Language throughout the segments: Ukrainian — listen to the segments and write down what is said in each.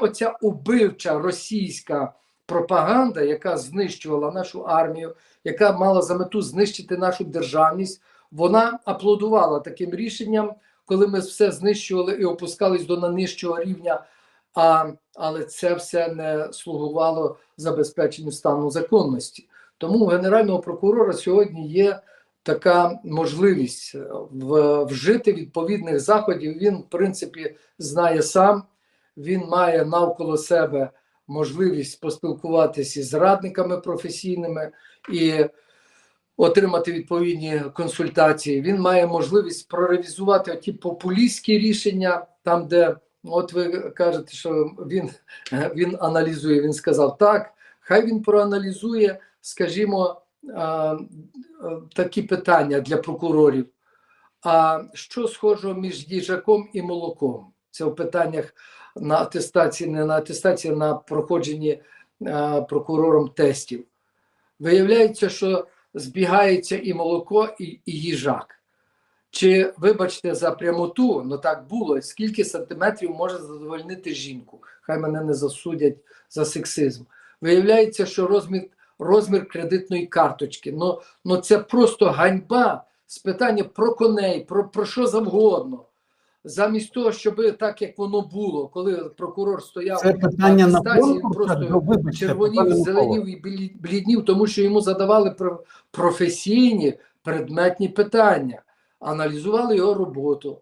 Оця убивча російська пропаганда, яка знищувала нашу армію, яка мала за мету знищити нашу державність, вона аплодувала таким рішенням, коли ми все знищували і опускались до найнижчого рівня. А, але це все не слугувало забезпеченню стану законності. Тому у генерального прокурора сьогодні є така можливість е, в- вжити відповідних заходів. Він, в принципі, знає сам, він має навколо себе можливість поспілкуватися з радниками професійними і отримати відповідні консультації. Він має можливість проревізувати ті популістські рішення, там, де от ви кажете, що він, він аналізує. Він сказав так, хай він проаналізує, скажімо, такі питання для прокурорів. А що схожого між їжаком і молоком? Це в питаннях на атестації, не на атестації, а на проходженні а, прокурором тестів. Виявляється, що збігається і молоко, і, і їжак. Чи, вибачте, за прямоту, ну так було, скільки сантиметрів може задовольнити жінку? Хай мене не засудять за сексизм. Виявляється, що розмір, розмір кредитної карточки. Ну, ну це просто ганьба з питання про коней, про, про що завгодно. Замість того, щоб так як воно було, коли прокурор стояв Це питання на атестації, він просто вибачте, червонів, зеленів і бліднів, тому що йому задавали професійні предметні питання, аналізували його роботу.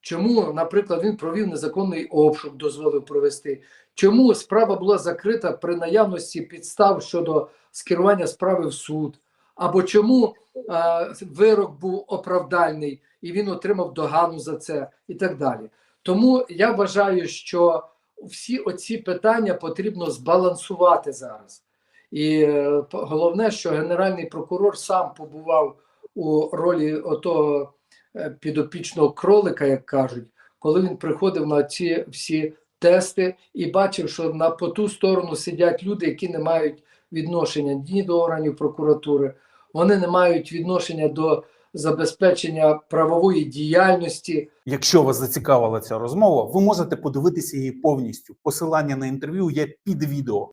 Чому, наприклад, він провів незаконний обшук, дозволив провести? Чому справа була закрита при наявності підстав щодо скерування справи в суд? Або чому вирок був оправдальний і він отримав догану за це, і так далі. Тому я вважаю, що всі оці питання потрібно збалансувати зараз. І е, головне, що генеральний прокурор сам побував у ролі отого е, підопічного кролика, як кажуть, коли він приходив на ці всі тести і бачив, що на по ту сторону сидять люди, які не мають відношення ні до органів прокуратури, вони не мають відношення до забезпечення правової діяльності. Якщо вас зацікавила ця розмова, ви можете подивитися її повністю. Посилання на інтерв'ю є під відео.